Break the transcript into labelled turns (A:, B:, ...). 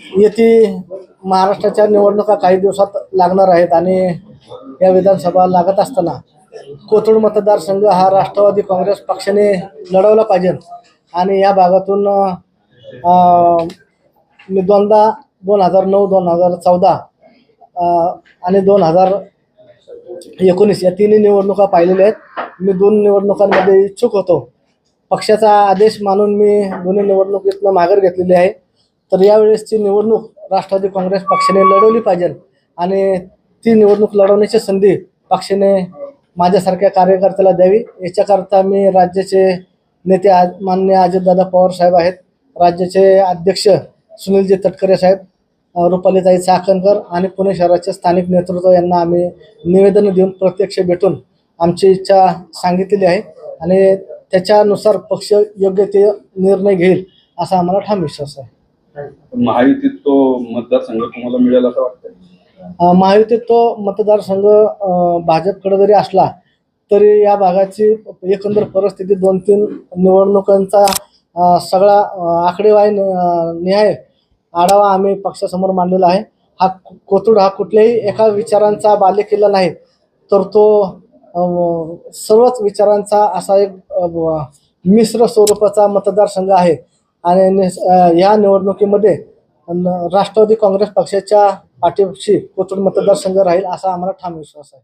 A: येथे महाराष्ट्राच्या निवडणुका काही दिवसात लागणार आहेत आणि या विधानसभा लागत असताना कोथरूड मतदारसंघ हा राष्ट्रवादी काँग्रेस पक्षाने लढवला पाहिजे. आणि या भागातून मी दोनदा दोन हजार नऊ दोन हजार चौदा आणि दोन हजार एकोणीस या तिन्ही निवडणुका पाहिलेल्या आहेत. मी दोन निवडणुकांमध्ये इच्छुक होतो. पक्षाचा आदेश मानून मी दोन्ही निवडणुकीतनं माघार घेतलेली आहे. तर यावेळेसची निवडणूक राष्ट्रवादी काँग्रेस पक्षाने लढवली पाहिजे आणि ती निवडणूक लढवण्याची संधी पक्षाने माझ्यासारख्या कार्यकर्त्याला द्यावी. याच्याकरता मी राज्याचे नेते आज मान्य अजितदादा पवार साहेब आहेत. राज्याचे अध्यक्ष सुनीलजी तटकरे साहेब रुपालीताई चाकणकर आणि पुणे शहराचे स्थानिक नेतृत्व यांना आम्ही निवेदन देऊन प्रत्यक्ष भेटून आमची इच्छा सांगितलेली आहे आणि त्याच्यानुसार पक्ष योग्य ते निर्णय घेईल असा आम्हाला ठाम विश्वास आहे.
B: महायुतीत तो मतदारसंघ तुम्हाला मिळेल असं
A: वाटतं महायुतीत तो मतदारसंघ भाजपकडे जरी असला तरी या भागाची एकंदर परिस्थिती दोन तीन निवडणुकांचा सगळा अ, आकडेवारी निहाय आढावा आम्ही पक्षासमोर मांडलेला आहे. हा कोथरूड हा कुठल्याही एका विचारांचा बालेकिल्ला नाही तर तो सर्वच विचारांचा असा एक मिश्र स्वरूपाचा मतदारसंघ आहे. आणि या निवडणुकीमध्ये राष्ट्रवादी काँग्रेस पक्षाच्या पाठीशी कोथरूड मतदारसंघ राहील असा आम्हाला ठाम विश्वास आहे.